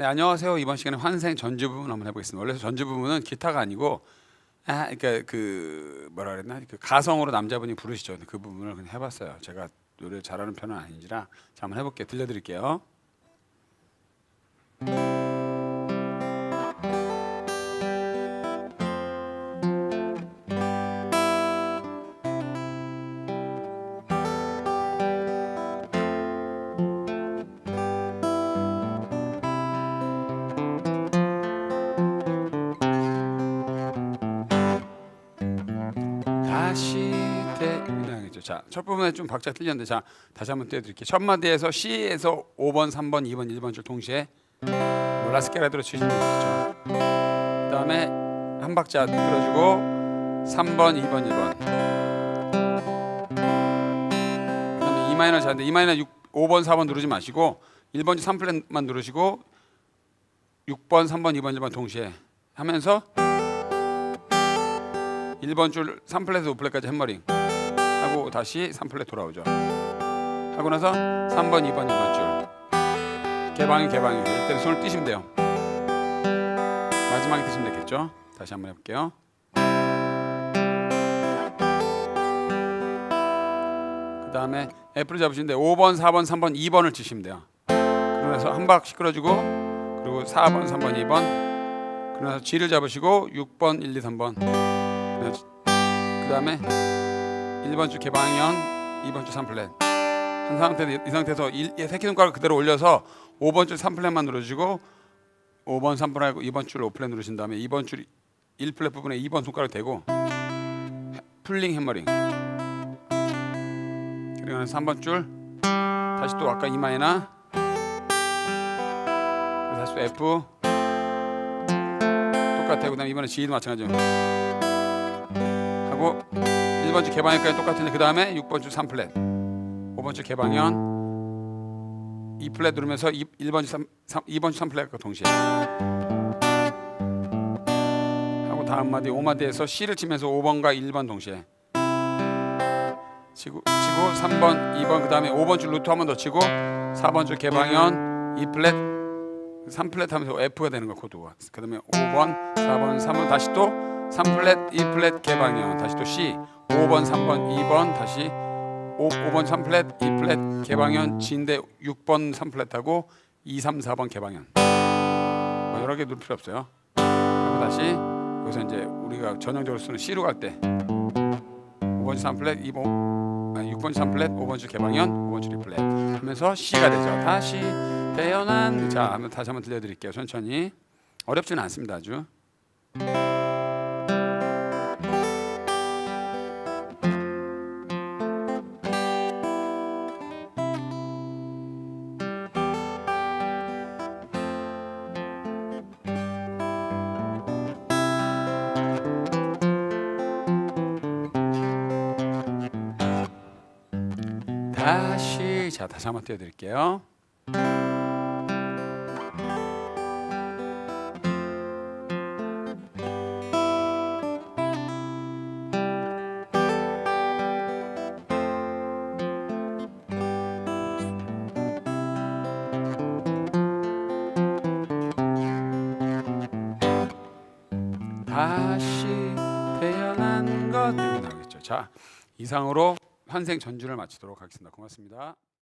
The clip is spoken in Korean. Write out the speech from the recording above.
네 안녕하세요. 이번 시간에 환생 전주 부분 한번 해보겠습니다. 원래 전주 부분은 기타가 아니고 아 그러니까 그 뭐라 그랬나 그 가성으로 남자분이 부르시죠. 그 부분을 그냥 해봤어요. 제가 노래 잘하는 편은 아닌지라 자 한번 해볼게요. 들려드릴게요. 다시 대이라겠죠. 자, 첫 부분에 좀 박자 틀렸는데 자 다시 한번 띄워드릴게요. 첫 마디에서 C에서 5번, 3번, 2번, 1번 줄 동시에 라스케라드로 치시면 되죠. 그다음에 한 박자 끌어주고 3번, 2번, 1번. 그다음에 E 마이너 자인데 E 마이너 6, 5번, 4번 누르지 마시고 1번 줄 3플랫만 누르시고 6번, 3번, 2번, 1번 동시에 하면서 1번 줄 3플랫에서 5플랫까지 햄머링 하고 다시 3플랫 돌아오죠. 하고 나서 3번 2번 2번 줄. 개방이 개방이. 이때 손을 띄시면 돼요. 마지막에 띄시면 되겠죠? 다시 한번 해볼게요. 그 다음에 F를 잡으시는데 5번 4번 3번 2번을 치시면 돼요. 그러면서 한 박씩 끌어주고 그리고 4번 3번 2번. 그러면서 G를 잡으시고 6번 1 2 3번 그 다음에 1번 줄 개방현, 2번 줄 3플랫. 한 상태에서 이 상태에서 일, 새끼 손가락 그대로 올려서 5번 줄 3플랫만 누르시고 5번 3플랫 2번 줄 5플랫 누르신 다음에 2번 줄 1플랫 부분에 2번 손가락 대고 해- 풀링 해머링. 그리고 3번 줄 다시 또 아까 마이너 다시 또 F 똑같아요. 그 다음에 이번에 G도 마찬가지죠. 하고 1번 줄 개방현까지 똑같은데 그 다음에 6번 줄 3플랫 5번 줄 개방현 2플랫 누르면서 2, 1번 줄 3, 3, 2번 줄 3플랫과 동시에 하고 다음 마디 5마디에서 C를 치면서 5번과 1번 동시에 치고, 치고 3번 2번 그 다음에 5번 줄 루트 한 번 더 치고 4번 줄 개방현 2플랫 3플랫 하면서 F가 되는 거 코드가. 그 다음에 5번 4번 3번 다시 또 3플랫 2플랫 개방형 다시 또 C 5번 3번 2번. 다시 5, 5번 3플랫 2플랫 개방형 G인데 6번 3플랫하고 2, 3, 4번 개방형 뭐 여러 개 누를 필요 없어요. 그리고 다시 여기서 이제 우리가 전형적으로 쓰는 C로 갈 때 5번 3플랫 2번 아니 6번 3플랫 5번 줄 개방현 5번 줄 2플랫 하면서 C가 되죠. 다시 태어난 자. 한번 다시 한번 들려드릴게요. 천천히. 어렵지는 않습니다. 아주 다시 자 다시 한번 띄워드릴게요. 다시 태어난 것 나오겠죠. 자 이상으로 환생 전주를 마치도록 하겠습니다. 고맙습니다.